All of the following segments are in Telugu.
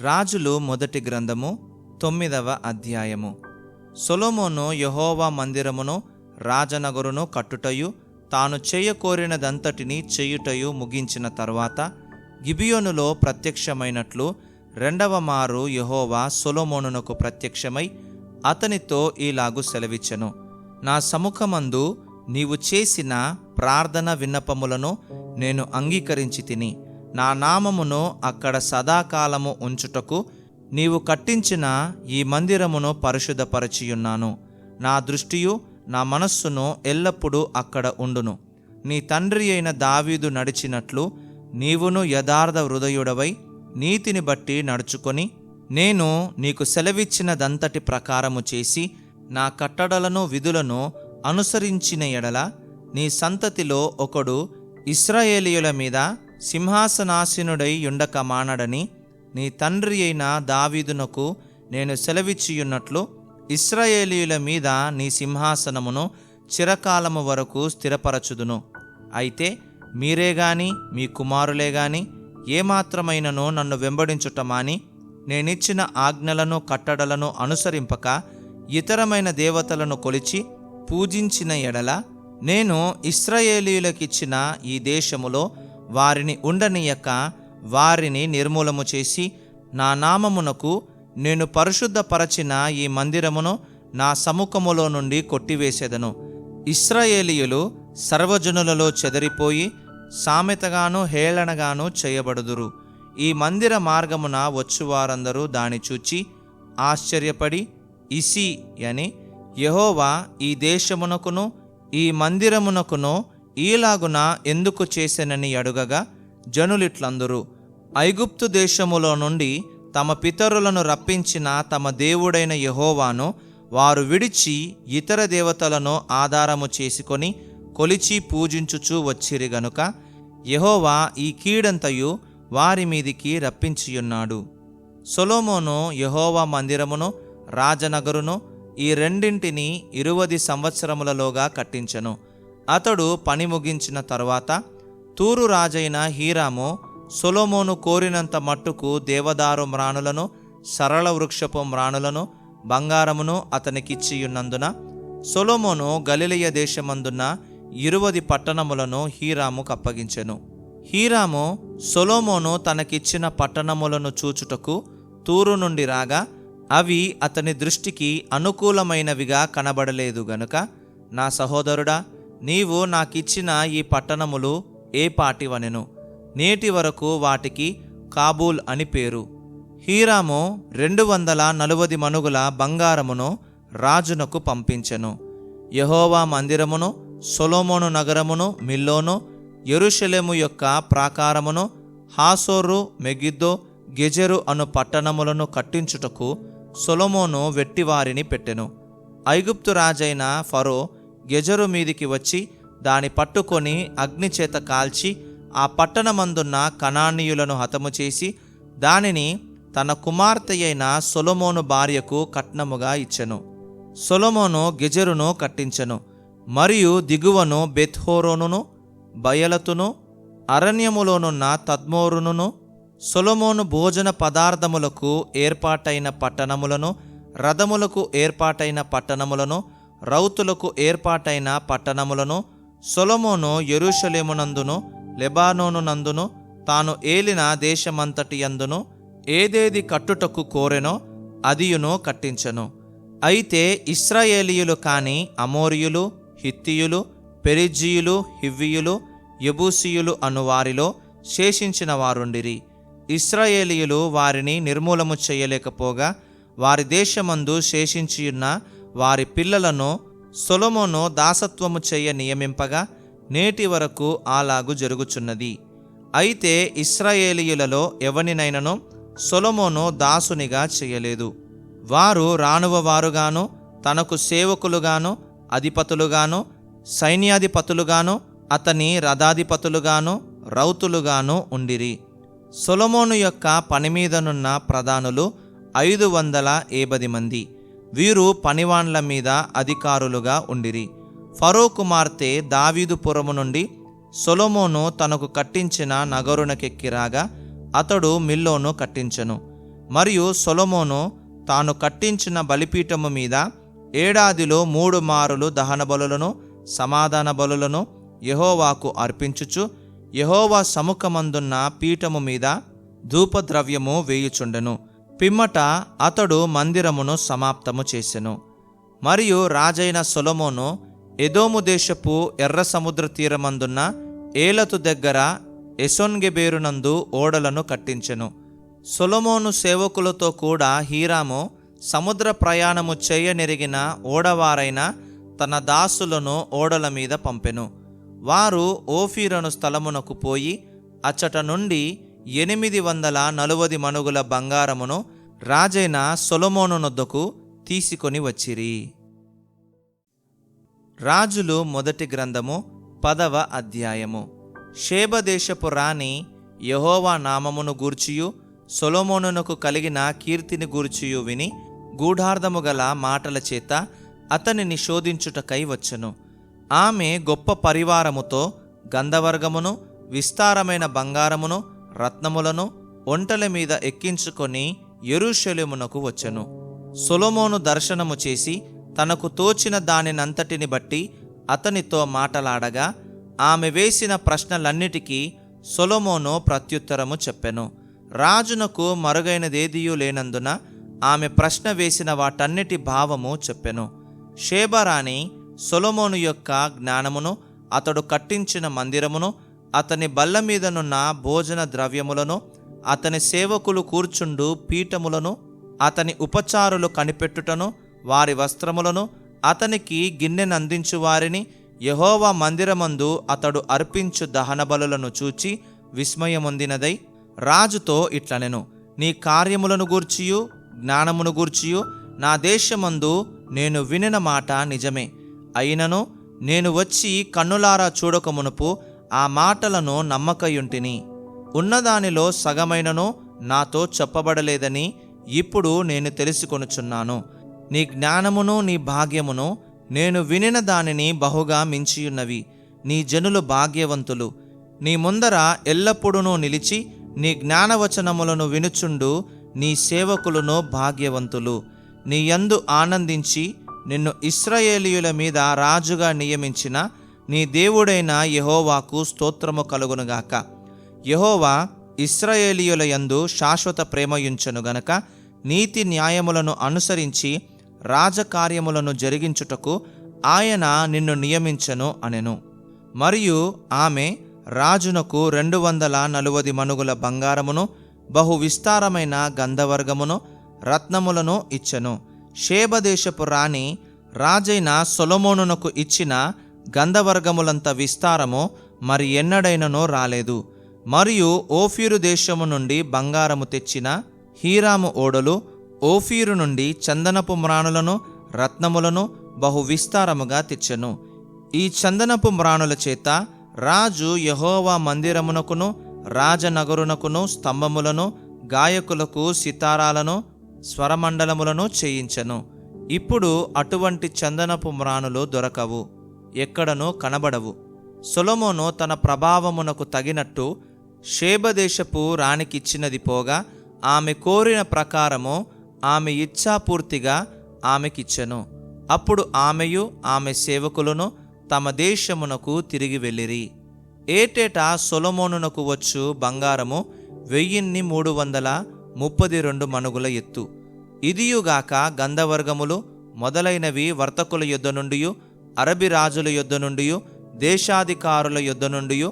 రాజులు మొదటి గ్రంథము తొమ్మిదవ అధ్యాయము. సొలోమోను యహోవా మందిరమును రాజనగరును కట్టుటయు తాను చేయకోరినదంతటిని చేయుటయు ముగించిన తరువాత గిబియోనులో ప్రత్యక్షమైనట్లు రెండవ మారు యహోవా సొలోమోనునకు ప్రత్యక్షమై అతనితో ఈలాగు సెలవిచ్చెను. నా సముఖమందు నీవు చేసిన ప్రార్థన విన్నపములను నేను అంగీకరించి తిని నా నామమును అక్కడ సదాకాలము ఉంచుటకు నీవు కట్టించిన ఈ మందిరమును పరిశుద్ధపరచియున్నాను. నా దృష్టియు నా మనస్సును ఎల్లప్పుడూ అక్కడ ఉండును. నీ తండ్రి అయిన దావీదు నడిచినట్లు నీవును యథార్థ హృదయుడవై నీతిని బట్టి నడుచుకొని నేను నీకు సెలవిచ్చినదంతటి ప్రకారము చేసి నా కట్టడలను విధులను అనుసరించిన ఎడల నీ సంతతిలో ఒకడు ఇస్రాయేలీయుల మీద సింహాసనాసీనుడై ఉండక మానడని నీ తండ్రి అయిన దావీదునకు నేను సెలవిచ్చియున్నట్లు ఇస్రాయేలీయుల మీద నీ సింహాసనమును చిరకాలము వరకు స్థిరపరచుదును. అయితే మీరే గాని మీ కుమారులే గాని ఏమాత్రమైనను నన్ను వెంబడించుటమాని నేనిచ్చిన ఆజ్ఞలను కట్టడలను అనుసరింపక ఇతరమైన దేవతలను కొలిచి పూజించిన ఎడల నేను ఇస్రాయేలీయులకిచ్చిన ఈ దేశములో వారిని ఉండనీయక వారిని నిర్మూలము చేసి నా నామమునకు నేను పరిశుద్ధపరచిన ఈ మందిరమును నా సముఖములో నుండి కొట్టివేసేదను. ఇస్రాయేలీయులు సర్వజనులలో చెదరిపోయి సామెతగాను హేళనగాను చేయబడుదురు. ఈ మందిర మార్గమున వచ్చువారందరూ దాని చూచి ఆశ్చర్యపడి ఇసి అని యహోవా ఈ దేశమునకును ఈ మందిరమునకును ఈలాగున ఎందుకు చేసెనని అడుగగా జనులిట్లందరూ ఐగుప్తు దేశములో నుండి తమ పితరులను రప్పించిన తమ దేవుడైన యహోవాను వారు విడిచి ఇతర దేవతలను ఆధారము చేసుకొని కొలిచి పూజించుచూ వచ్చిరి గనుక యహోవా ఈ కీడంతయు వారి మీదికి రప్పించియున్నాడు. సొలోమోను యహోవా మందిరమును రాజనగరును ఈ రెండింటిని ఇరువది సంవత్సరములలోగా కట్టించెను. అతడు పని ముగించిన తరువాత తూరు రాజైన హీరాము సొలోమోను కోరినంత మట్టుకు దేవదారు మ్రాణులను సరళ వృక్షపు మ్రాణులను బంగారమును అతనికిచ్చియున్నందున సొలోమోను గలిలయ దేశమందున్న ఇరువది పట్టణములను హీరాము కప్పగించెను. హీరాము సొలోమోను తనకిచ్చిన పట్టణములను చూచుటకు తూరు నుండి రాగా అవి అతని దృష్టికి అనుకూలమైనవిగా కనబడలేదు గనుక నా సహోదరుడా నీవు నాకిచ్చిన ఈ పట్టణములు ఏ పాటివనెను? నేటి వరకు వాటికి కాబూల్ అని పేరు. హీరాము రెండు వందల నలువది మనుగుల బంగారమును రాజునకు పంపించెను. యహోవా మందిరమును సొలోమోను నగరమును మిల్లోను ఎరుషలేము యొక్క ప్రాకారమును హాసోరు మెగిద్దో గెజెరు అను పట్టణములను కట్టించుటకు సొలోమోను వెట్టివారిని పెట్టెను. ఐగుప్తు రాజైన ఫరో గెజరు మీదికి వచ్చి దాని పట్టుకొని అగ్నిచేత కాల్చి ఆ పట్టణమందున్న కణానీయులను హతము చేసి దానిని తన కుమార్తె అయిన సొలమోను భార్యకు కట్నముగా ఇచ్చెను. సొలమోను గెజరును కట్టించెను. మరియు దిగువను బెత్హోరోనును బయలతును అరణ్యములోనున్న తద్మోరును సొలమోను భోజన పదార్థములకు ఏర్పాటైన పట్టణములను రథములకు ఏర్పాటైన పట్టణములను రౌతులకు ఏర్పాటైన పట్టణములను సొలమోను యెరూషలేమునందును లెబానోను నందును తాను ఏలిన దేశమంతటి యందును ఏదేది కట్టుటకు కోరెనో అదియును కట్టించెను. అయితే ఇస్రాయేలీయులు కాని అమోరియులు హిత్తియులు పెరిజీయులు హివ్వియులు యబూసీయులు అను వారిలో శేషించిన వారుండిరి. ఇస్రాయేలీయులు వారిని నిర్మూలము చేయలేకపోగా వారి దేశమందు శేషించియున్న వారి పిల్లలను సొలొమోను దాసత్వము చేయ నియమింపగా నేటి వరకు అలాగు జరుగుచున్నది. అయితే ఇస్రాయేలీయులలో ఎవనినైనను సొలొమోను దాసునిగా చేయలేదు. వారు రానువవారుగాను తనకు సేవకులుగాను అధిపతులుగాను సైన్యాధిపతులుగాను అతని రథాధిపతులుగాను రౌతులుగాను ఉండిరి. సొలొమోను యొక్క పనిమీదనున్న ప్రధానులు ఐదు వందల ఏబది మంది. వీరు పనివాండ్ల మీద అధికారులుగా ఉండిరి. ఫరో కుమార్తె దావీదుపురము నుండి సొలొమోను తనకు కట్టించిన నగరునకెక్కిరాగా అతడు మిల్లోను కట్టించెను. మరియు సొలొమోను తాను కట్టించిన బలిపీఠము మీద ఏడాదిలో మూడు మారులు దహన బలులను సమాధాన బలులను యహోవాకు అర్పించుచు యహోవా సముఖమందున్న పీఠము మీద ధూపద్రవ్యము వేయుచుండెను. పిమ్మట అతడు మందిరమును సమాప్తము చేసెను. మరియు రాజైన సొలమోను ఎదోము దేశపు ఎర్ర సముద్ర తీరమందున్న ఏలతు దగ్గర ఎసొన్గెబేరునందు ఓడలను కట్టించెను. సొలమోను సేవకులతో కూడా హీరాము సముద్ర ప్రయాణము చేయనెరిగిన ఓడవారైన తన దాసులను ఓడల మీద పంపెను. వారు ఓఫీరను స్థలమునకు పోయి అచ్చట నుండి ఎనిమిది వందల నలువది మనుగుల బంగారమును రాజైన సొలమోనునొద్దకు తీసుకొని వచ్చిరి. రాజులు మొదటి గ్రంథము పదవ అధ్యాయము. షేబదేశపు రాణి యహోవా నామమును గూర్చియు సొలోమోనునకు కలిగిన కీర్తిని గూర్చియు విని గూఢార్థము గల మాటల చేత అతనిని శోధించుటకై వచ్చెను. ఆమె గొప్ప పరివారముతో గంధవర్గమును విస్తారమైన బంగారమును రత్నములను ఒంటల మీద ఎక్కించుకొని ఎరుషలేమునకు వచ్చెను. సొలొమోను దర్శనము చేసి తనకు తోచిన దానినంతటిని బట్టి అతనితో మాటలాడగా ఆమె వేసిన ప్రశ్నలన్నిటికీ సొలొమోను ప్రత్యుత్తరము చెప్పెను. రాజునకు మరుగైనదేదియూ లేనందున ఆమె ప్రశ్న వేసిన వాటన్నిటి భావము చెప్పెను. షేబరాణి సొలొమోను యొక్క జ్ఞానమును అతడు కట్టించిన మందిరమును అతని బల్ల మీదనున్న భోజన ద్రవ్యములను అతని సేవకులు కూర్చుండు పీఠములను అతని ఉపచారులు కనిపెట్టుటను వారి వస్త్రములను అతనికి గిన్నెనందించు వారిని యహోవా మందిరమందు అతడు అర్పించు దహన బలులను చూచి విస్మయమొందినదై రాజుతో ఇట్లనెను నీ కార్యములను గూర్చియు జ్ఞానమును గూర్చియు నా దేశమందు నేను వినిన మాట నిజమే. అయినను నేను వచ్చి కన్నులారా చూడకమునుపు ఆ మాటలను నమ్మకయుంటిని. ఉన్నదానిలో సగమైనను నాతో చెప్పబడలేదని ఇప్పుడు నేను తెలుసుకొనుచున్నాను. నీ జ్ఞానమును నీ భాగ్యమును నేను వినిన దానిని బహుగా మించియున్నవి. నీ జనులు భాగ్యవంతులు. నీ ముందర ఎల్లప్పుడూ నిలిచి నీ జ్ఞానవచనములను వినుచుండు నీ సేవకులను భాగ్యవంతులు. నీ యందు ఆనందించి నిన్ను ఇస్రాయేలీయుల మీద రాజుగా నియమించిన నీ దేవుడైన యహోవాకు స్తోత్రము కలుగునుగాక. యహోవా ఇస్రాయేలీయుల యందు శాశ్వత ప్రేమయుంచను గనక నీతి న్యాయములను అనుసరించి రాజకార్యములను జరిగించుటకు ఆయన నిన్ను నియమించను అనెను. మరియు ఆమె రాజునకు రెండు వందల నలువది మనుగుల బంగారమును బహు విస్తారమైన గంధవర్గమును రత్నములను ఇచ్చెను. షేబదేశపు రాణి రాజైన సొలమోనునకు ఇచ్చిన గంధవర్గములంత విస్తారము మరి ఎన్నడైననో రాలేదు. మరియు ఓఫీరు దేశము నుండి బంగారము తెచ్చిన హీరాము ఓడలు ఓఫీరు నుండి చందనపు మ్రాణులను రత్నములను బహు విస్తారముగా తెచ్చెను. ఈ చందనపు మ్రాణుల చేత రాజు యహోవా మందిరమునకును రాజనగరునకును స్తంభములను గాయకులకు సితారాలను స్వరమండలములను చేయించెను. ఇప్పుడు అటువంటి చందనపు మ్రాణులు దొరకవు. ఎక్కడనో కనబడవు. సొలమోను తన ప్రభావమునకు తగినట్టు షేబదేశపు రాణికిచ్చినది పోగా ఆమె కోరిన ప్రకారము ఆమె ఇచ్ఛాపూర్తిగా ఆమెకిచ్చెను. అప్పుడు ఆమెయు ఆమె సేవకులను తమ దేశమునకు తిరిగి వెళ్ళిరి. ఏటేటా సొలొమోనునకు వచ్చు బంగారము వెయ్యిన్ని మూడు వందల ముప్పది రెండు మనుగుల ఎత్తు. ఇదియుగాక గంధవర్గములు మొదలైనవి వర్తకుల యుద్ధ నుండి అరబి రాజుల యొద్ద నుండి దేశాధికారుల యొద్ద నుండి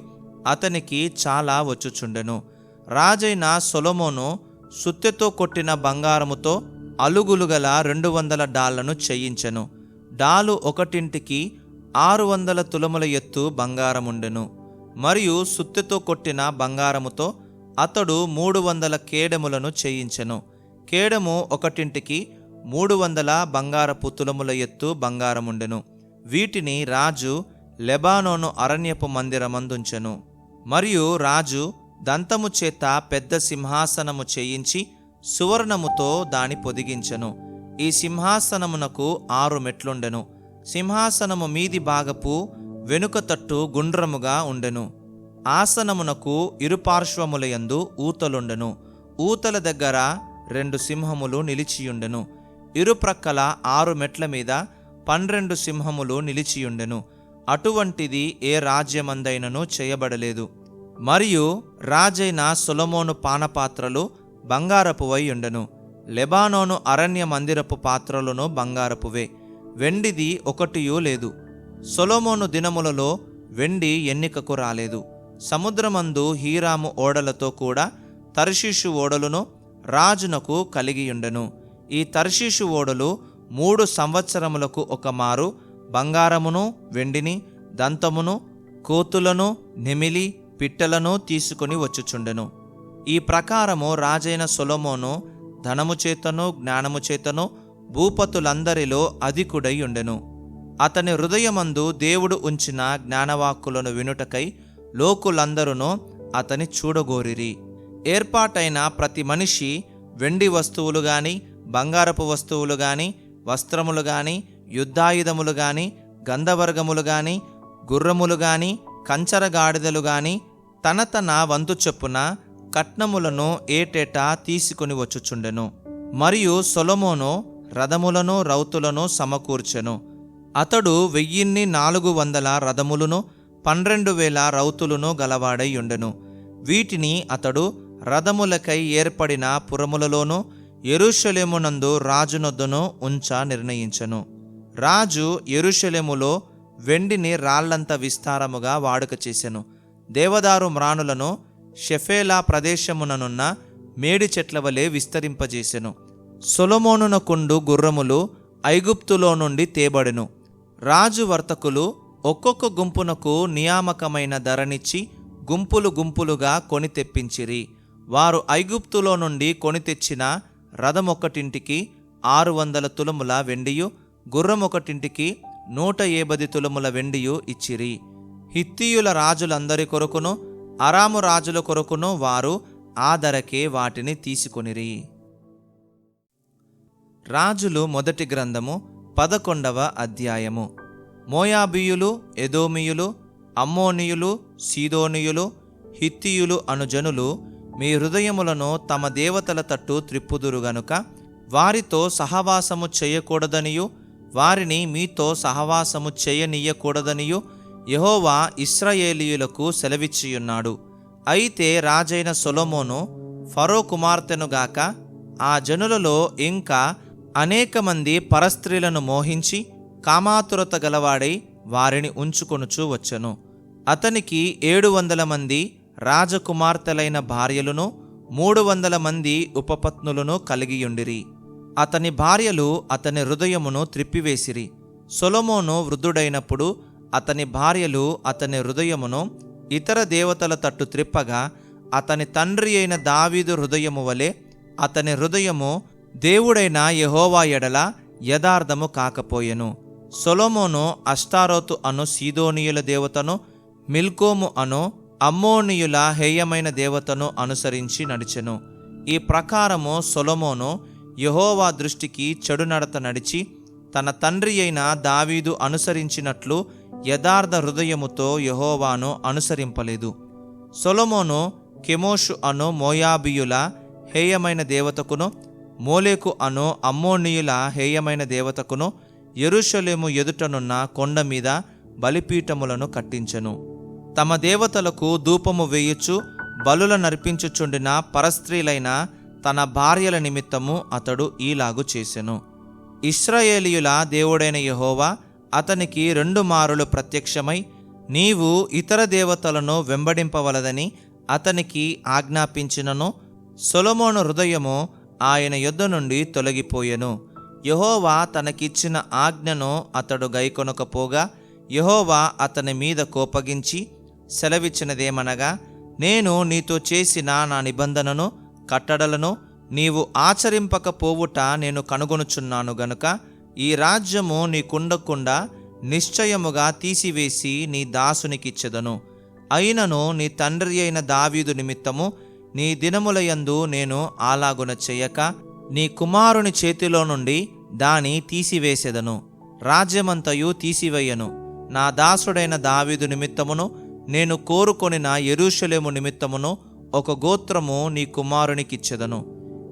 అతనికి చాలా వచ్చుచుండెను. రాజైన సొలమోను సుత్తెతో కొట్టిన బంగారముతో అలుగులు గల రెండు వందల డాళ్ళను చేయించెను. డాలు ఒకటింటికి ఆరు వందల తులముల ఎత్తు బంగారముండెను. మరియు సుత్తెతో కొట్టిన బంగారముతో అతడు మూడు వందల కేడములను చేయించెను. కేడము ఒకటింటికి మూడు వందల బంగారపు తులముల ఎత్తు బంగారముండెను. వీటిని రాజు లెబానోను అరణ్యపు మందిరమందుంచెను. మరియు రాజు దంతము చేత పెద్ద సింహాసనము చేయించి సువర్ణముతో దాని పొదిగించెను. ఈ సింహాసనమునకు ఆరు మెట్లుండెను. సింహాసనము మీది భాగపు వెనుక తట్టు గుండ్రముగా ఉండెను. ఆసనమునకు ఇరుపార్శ్వములయందు ఊతలుండెను. ఊతల దగ్గర రెండు సింహములు నిలిచియుండెను. ఇరుప్రక్కల ఆరు మెట్ల మీద పన్నెండు సింహములు నిలిచియుండెను. అటువంటిది ఏ రాజ్యమందైనను చేయబడలేదు. మరియు రాజైన సొలొమోను పానపాత్రలు బంగారపువై ఉండెను. లెబానోను అరణ్య మందిరపు పాత్రలను బంగారపువే. వెండిది ఒకటియూ లేదు. సొలోమోను దినములలో వెండి ఎన్నికకు రాలేదు. సముద్రమందు హీరాము ఓడలతో కూడా తర్షీషు ఓడలను రాజునకు కలిగియుండెను. ఈ తర్షీషు ఓడలు మూడు సంవత్సరములకు ఒక మారు బంగారమును వెండిని దంతమును కోతులను నెమిలి పిట్టలను తీసుకొని వచ్చుచుండెను. ఈ ప్రకారము రాజైన సొలమోను ధనము చేతను జ్ఞానము చేతను భూపతులందరిలో అధికుడై ఉండెను. అతని హృదయమందు దేవుడు ఉంచిన జ్ఞానవాక్కులను వినుటకై లోకులందరూ అతని చూడగోరిరి. ఏర్పాటైన ప్రతి మనిషి వెండి వస్తువులు గాని బంగారపు వస్తువులు గాని వస్త్రములు గాని యుద్ధాయుధములు గాని గంధవర్గములు గాని గుర్రములు గాని కంచరగాడిదలు గాని తన తన వంతు చొప్పున కట్నములను ఏటేటా తీసుకుని వచ్చుచుండెను. మరియు సొలమోను రథములను రౌతులను సమకూర్చెను. అతడు వెయ్యిన్ని నాలుగు వందల రథములను పన్నెండు వేల రౌతులను గలవాడై ఉండెను. వీటిని అతడు రథములకై ఏర్పడిన పురములలోనూ ఎరుషలేమునందు రాజునొద్దను ఉంచ నిర్ణయించెను. రాజు ఎరుషలేములో వెండిని రాళ్ళంత విస్తారముగా వాడుక చేసెను. దేవదారు మ్రాణులను షెఫేలా ప్రదేశముననున్న మేడి చెట్ల వలె విస్తరింపజేసెను. సొలొమోనునకుండు గుర్రములు ఐగుప్తులో నుండి తేబడెను. రాజు వర్తకులు ఒక్కొక్క గుంపునకు నియామకమైన ధరనిచ్చి గుంపులు గుంపులుగా కొని తెప్పించిరి. వారు ఐగుప్తులో నుండి కొని తెచ్చిన రథమొక్కటింటికి ఆరు వందల తులముల వెండియు గుర్రమొకటింటికి నూట ఏబది తులముల వెండియు ఇచ్చిరి. హిత్తీయుల రాజులందరి కొరకును అరాము రాజుల కొరకును వారు ఆ ధరకే వాటిని తీసుకొనిరి. రాజులు మొదటి గ్రంథము పదకొండవ అధ్యాయము. మోయాబీయులు ఎదోమియులు అమ్మోనియులు సీదోనియులు హిత్తియులు అను జనులు మీ హృదయములను తమ దేవతల తట్టు త్రిప్పుదురు గనుక వారితో సహవాసము చేయకూడదనియు వారిని మీతో సహవాసము చేయనీయకూడదనియు యహోవా ఇస్రాయేలీయులకు సెలవిచ్చియున్నాడు. అయితే రాజైన సొలొమోను ఫరో కుమార్తెనుగాక ఆ జనులలో ఇంకా అనేక మంది పరస్త్రీలను మోహించి కామాతురత గలవాడై వారిని ఉంచుకొనుచూ వచ్చెను. అతనికి ఏడు వందల మంది రాజకుమార్తెలైన భార్యలను మూడు వందల మంది ఉపపత్నులను కలిగియుండిరి. అతని భార్యలు అతని హృదయమును త్రిప్పివేసిరి. సొలమోను వృద్ధుడైనప్పుడు అతని భార్యలు అతని హృదయమును ఇతర దేవతల తట్టు త్రిప్పగా అతని తండ్రి అయిన దావీదు హృదయము వలె అతని హృదయము దేవుడైన యహోవా ఎడల యథార్థము కాకపోయెను. సొలొమోను అష్టారోతు అను సీదోనియుల దేవతను మిల్కోము అను అమ్మోనియుల హేయమైన దేవతను అనుసరించి నడిచెను. ఈ ప్రకారము సొలమోను యహోవా దృష్టికి చెడు నడత నడిచి తన తండ్రి అయిన దావీదు అనుసరించినట్లు యథార్థ హృదయముతో యెహోవాను అనుసరింపలేదు. సొలమోను కెమోషు అను మోయాబియుల హేయమైన దేవతకును మోలేకు అను అమ్మోనియుల హేయమైన దేవతకును ఎరుషలేము ఎదుటనున్న కొండ మీద బలిపీఠములను కట్టించెను. తమ దేవతలకు ధూపము వేయుచు బలుల నర్పించుచుండిన పరస్త్రీలైన తన భార్యల నిమిత్తము అతడు ఈలాగు చేసెను. ఇస్రాయేలీయుల దేవుడైన యహోవా అతనికి రెండు మారులు ప్రత్యక్షమై నీవు ఇతర దేవతలను వెంబడింపవలదని అతనికి ఆజ్ఞాపించినను సొలమోను హృదయము ఆయన యుద్ధ నుండి తొలగిపోయెను. యహోవా తనకిచ్చిన ఆజ్ఞను అతడు గైకొనకపోగా యహోవా అతని మీద కోపగించి సెలవిచ్చినదేమనగా నేను నీతో చేసిన నా నిబంధనను కట్టడలను నీవు ఆచరింపకపోవుట నేను కనుగొనుచున్నాను గనుక ఈ రాజ్యము నీకుండకుండా నిశ్చయముగా తీసివేసి నీ దాసునికిచ్చెదను. అయినను నీ తండ్రి అయిన దావీదు నిమిత్తము నీ దినములయందు నేను అలాగున చెయ్యక నీ కుమారుని చేతిలో నుండి దాని తీసివేసెదను. రాజ్యమంతయు తీసివేయను. నా దాసుడైన దావీదు నిమిత్తమును నేను కోరుకొనిన ఎరుషలేము నిమిత్తమును ఒక గోత్రము నీ కుమారునికిచ్చెదను.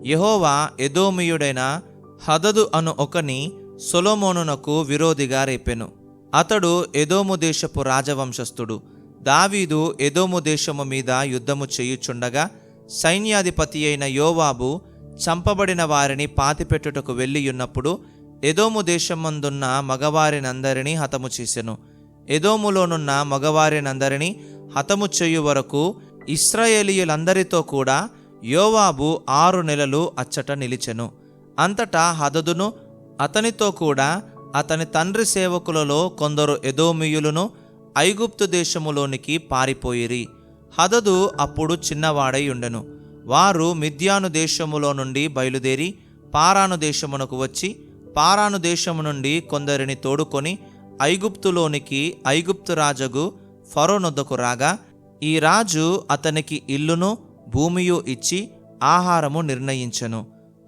యహోవా ఎదోమియుడైన హదదు అను ఒకని సొలోమోనునకు విరోధిగా రేపెను. అతడు ఎదోము దేశపు రాజవంశస్థుడు. దావీదు ఎదోము దేశము మీద యుద్ధము చేయుచుండగా సైన్యాధిపతి అయిన యోవాబు చంపబడిన వారిని పాతిపెట్టుటకు వెళ్ళియున్నప్పుడు ఎదోము దేశమందున్న మగవారినందరినీ హతము చేసెను. ఎదోములోనున్న మగవారినందరినీ హతము చేయు వరకు ఇస్రాయేలీయులందరితో కూడా యోవాబు ఆరు నెలలు అచ్చట నిలిచెను. అంతటా హదదును అతనితో కూడా అతని తండ్రి సేవకులలో కొందరు ఎదోమియులను ఐగుప్తు దేశములోనికి పారిపోయిరి. హదదు అప్పుడు చిన్నవాడై ఉండెను. వారు మిద్యాను దేశములో నుండి బయలుదేరి పారాను దేశమునకు వచ్చి పారాను దేశము నుండి కొందరిని తోడుకొని ఐగుప్తులోనికి ఐగుప్తు రాజగు ఫరోనొద్దకు రాగా ఈ రాజు అతనికి ఇల్లును భూమియు ఇచ్చి ఆహారము నిర్ణయించెను.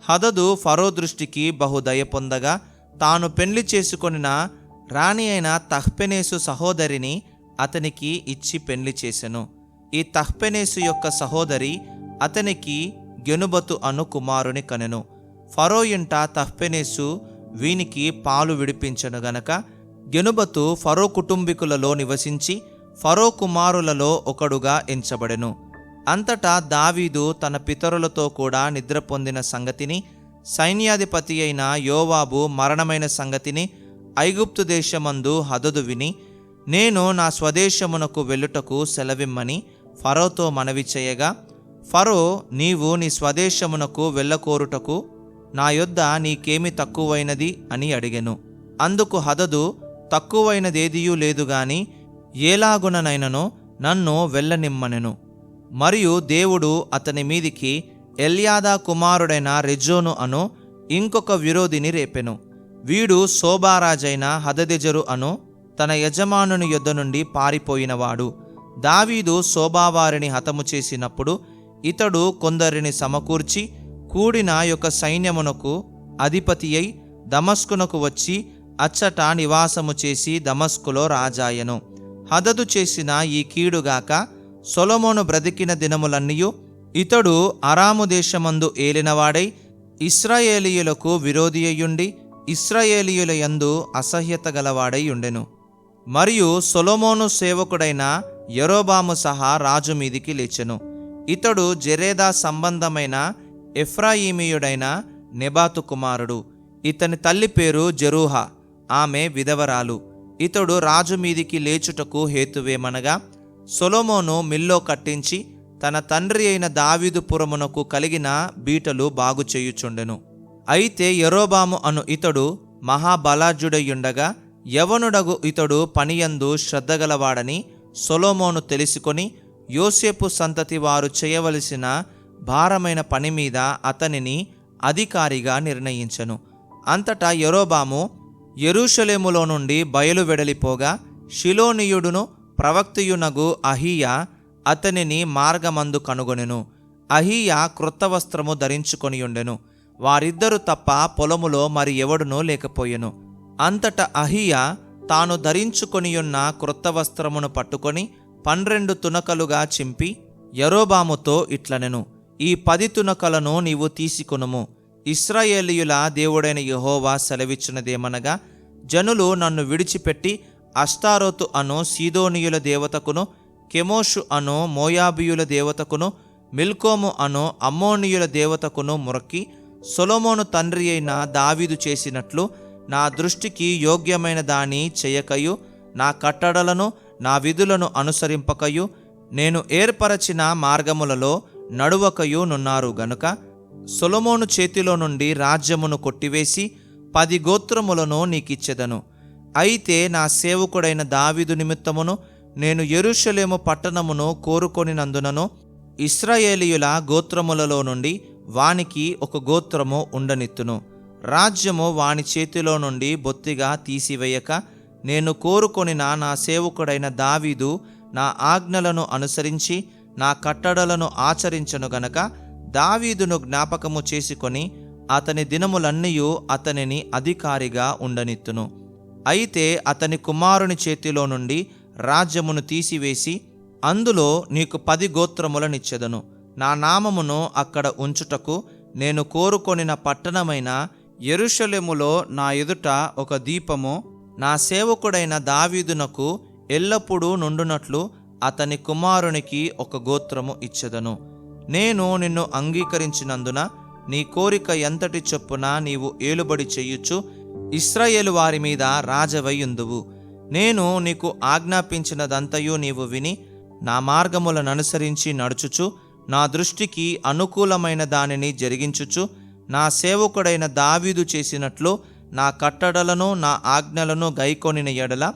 హదదు ఫరో దృష్టికి బహుదయ పొందగా తాను పెళ్ళి చేసుకొనిన రాణి అయిన తహ్పెనేసు సహోదరిని అతనికి ఇచ్చి పెళ్ళి చేసెను. ఈ తహ్పెనేసు యొక్క సహోదరి అతనికి గెనుబతు అను కుమారుని కనెను. ఫరో ఇంట తహ్పెనేసు వీనికి పాలు విడిపించను గనక గెనుబతు ఫరో కుటుంబీకులలో నివసించి ఫరో కుమారులలో ఒకడుగా ఎంచబడెను. అంతటా దావీదు తన పితరులతో కూడా నిద్ర పొందిన సంగతిని సైన్యాధిపతి అయిన యోవాబు మరణమైన సంగతిని ఐగుప్తు దేశమందు హదదు విని నేను నా స్వదేశమునకు వెళ్ళుటకు సెలవిమ్మని ఫరోతో మనవి చేయగా ఫరో నీవు నీ స్వదేశమునకు వెళ్ళకోరుటకు నా యొద్ద నీకేమి తక్కువైనది అని అడిగెను. అందుకు హదదు తక్కువైనదేదియూ లేదు గాని ఏలాగుననైనను నన్ను వెళ్ళనిమ్మనెను మరియు దేవుడు అతని మీదికి ఎల్యాదా కుమారుడైన రెజోను అను ఇంకొక విరోధిని రేపెను. వీడు శోభారాజైన హదదెజరు అను తన యజమానుని యొద్ద నుండి పారిపోయినవాడు. దావీదు శోభావారిని హతము చేసినప్పుడు ఇతడు కొందరిని సమకూర్చి కూడిన యొక్క సైన్యమునకు అధిపతి అయి దమస్కునకు వచ్చి అచ్చట నివాసము చేసి దమస్కులో రాజాయను. హదదు చేసిన ఈ కీడుగాక సొలమోను బ్రతికిన దినములన్నీయు ఇతడు అరాము దేశమందు ఏలినవాడై ఇస్రాయేలీయులకు విరోధి అయ్యుండి ఇస్రాయేలీయుల యందు అసహ్యత గలవాడై ఉండెను. మరియు సొలమోను సేవకుడైన యరోబాము సహా రాజు మీదికి లేచెను. ఇతడు జెరేదా సంబంధమైన ఎఫ్రాయిమీయుడైన నెబాతు కుమారుడు. ఇతని తల్లి పేరు జెరూహా. ఆమె విధవరాలు. ఇతడు రాజు మీదికి లేచుటకు హేతువేమనగా సొలోమోను మిల్లో కట్టించి తన తండ్రి అయిన దావీదుపురమునకు కలిగిన బీటలు బాగు చేయుచుండెను. అయితే ఎరోబాము అను ఇతడు మహాబలాజుడయ్యుండగా యవనుడగు ఇతడు పనియందు శ్రద్ధగలవాడని సొలోమోను తెలుసుకొని యోసేపు సంతతి వారు చేయవలసిన భారమైన పని మీద అతనిని అధికారిగా నిర్ణయించను. అంతటా యరోబాము ఎరుషలేములో నుండి బయలు వెడలిపోగా షిలోనియుడును ప్రవక్తయునగు అహియా అతనిని మార్గమందు కనుగొనెను. అహియా క్రొత్త వస్త్రము ధరించుకొనియుండెను. వారిద్దరు తప్ప పొలములో మరి ఎవడునూ లేకపోయెను. అంతట అహియా తాను ధరించుకొనియున్న క్రొత్త వస్త్రమును పట్టుకొని పన్నెండు తునకలుగా చింపి యరోబాముతో ఇట్లనెను. ఈ పది తునకలను నీవు తీసుకొనుము. ఇస్రాయేలీయుల దేవుడైన యహోవా సెలవిచ్చినదేమనగా జనులు నన్ను విడిచిపెట్టి అష్టారోతు అను సీదోనియుల దేవతకును కెమోషు అను మోయాబియుల దేవతకును మిల్కోము అను అమ్మోనియుల దేవతకును మురక్కి సొలొమోను తండ్రి అయిన దావీదు చేసినట్లు నా దృష్టికి యోగ్యమైన దాని చేయకయు నా కట్టడలను నా విధులను అనుసరింపకయు నేను ఏర్పరచిన మార్గములలో నడువకయు నున్నారు గనుక సొలమోను చేతిలో నుండి రాజ్యమును కొట్టివేసి పది గోత్రములను నీకిచ్చెదను. అయితే నా సేవకుడైన దావీదు నిమిత్తమును నేను ఎరుషలేము పట్టణమును కోరుకొనినందునను ఇస్రాయేలీయుల గోత్రములలో నుండి వానికి ఒక గోత్రము ఉండనిత్తును. రాజ్యము వాని చేతిలో నుండి బొత్తిగా తీసివేయక నేను కోరుకొనిన నా సేవకుడైన దావీదు నా ఆజ్ఞలను అనుసరించి నా కట్టడలను ఆచరించను గనక దావీదును జ్ఞాపకము చేసుకొని అతని దినములన్నయూ అతనిని అధికారిగా ఉండనిత్తును. అయితే అతని కుమారుని చేతిలో నుండి రాజ్యమును తీసివేసి అందులో నీకు పది గోత్రములనిచ్చెదను. నా నామమును అక్కడ ఉంచుటకు నేను కోరుకొనిన పట్టణమైన యెరూషలేములో నా ఎదుట ఒక దీపము నా సేవకుడైన దావీదునకు ఎల్లప్పుడూ నుండునట్లు అతని కుమారునికి ఒక గోత్రము ఇచ్చెదను. నేను నిన్ను అంగీకరించినందున నీ కోరిక ఎంతటి చొప్పున నీవు ఏలుబడి చెయ్యుచు ఇస్రాయేలు వారి మీద రాజవయ్యుందువు. నేను నీకు ఆజ్ఞాపించినదంతయు నీవు విని నా మార్గములను అనుసరించి నడుచుచు నా దృష్టికి అనుకూలమైన దానిని జరిగించుచు నా సేవకుడైన దావీదు చేసినట్లు నా కట్టడలను నా ఆజ్ఞలను గైకొనిన ఎడల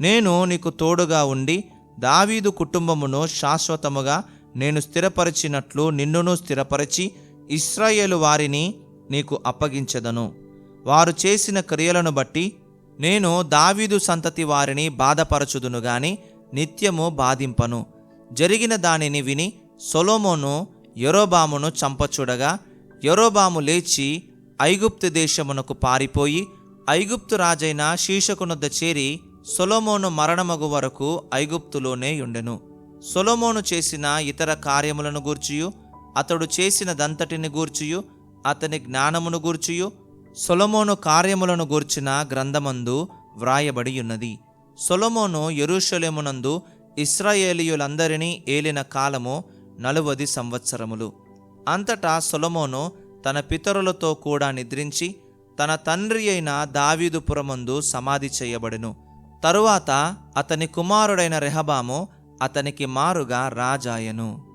నేను నీకు తోడుగా ఉండి దావీదు కుటుంబమును శాశ్వతముగా నేను స్థిరపరిచినట్లు నిన్నును స్థిరపరిచి ఇస్రాయేలు వారిని నీకు అప్పగించదను. వారు చేసిన క్రియలను బట్టి నేను దావీదు సంతతి వారిని బాధపరచుదును గాని నిత్యము బాధింపను. జరిగిన దానిని విని సొలోమోను యెరోబామును చంపచూడగా యెరోబాము లేచి ఐగుప్తు దేశమునకు పారిపోయి ఐగుప్తు రాజైన శీషకునొద్ద చేరి సొలోమోను మరణమగు వరకు ఐగుప్తులోనే ఉండెను సొలొమోను చేసిన ఇతర కార్యములను గూర్చియు అతడు చేసినదంతటిని గూర్చియు అతని జ్ఞానమును గూర్చియు సొలొమోను కార్యములను గూర్చిన గ్రంథమందు వ్రాయబడి ఉన్నది సొలొమోను ఎరుషలేమునందు ఇస్రాయేలీయులందరినీ ఏలిన కాలము నలువది సంవత్సరములు. అంతటా సొలొమోను తన పితరులతో కూడా నిద్రించి తన తండ్రి అయిన దావీదుపురమందు సమాధి చేయబడెను. తరువాత అతని కుమారుడైన రెహబాము అతనికి మారుగా రాజాయను.